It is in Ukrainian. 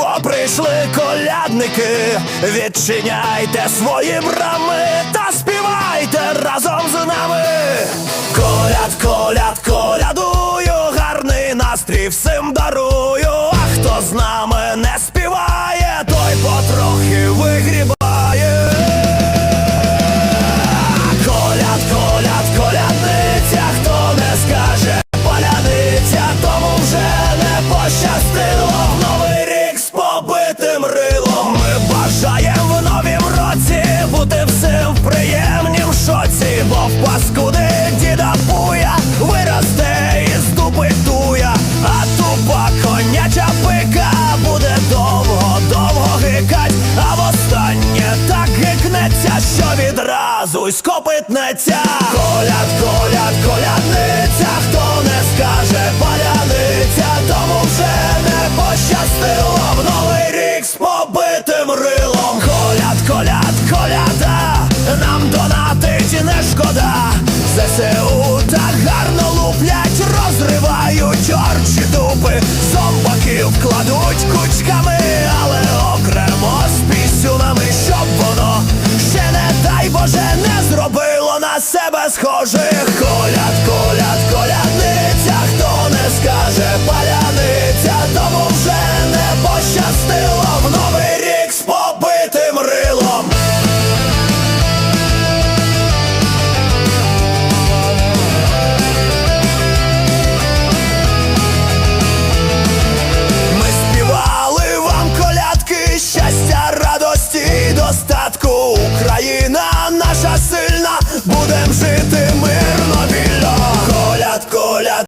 бо прийшли колядники. Відчиняйте свої брами та співайте разом з нами. Коляд, коляд, колядую, гарний настрій всім дарую. А хто з нами не співає, той потрохи вигрібає. Коляд, коляд, колядниця, хто не скаже паляниця, тому вже не пощастило відразу й. Коляд, коляд, колядниця, хто не скаже паляниця, тому вже не пощастило в новий рік з побитим рилом. Коляд, коляд, коляда, нам донатить не шкода. ЗСУ так гарно луплять, розривають орчі дупи, зомбаків кладуть кучками, але схожих коляд.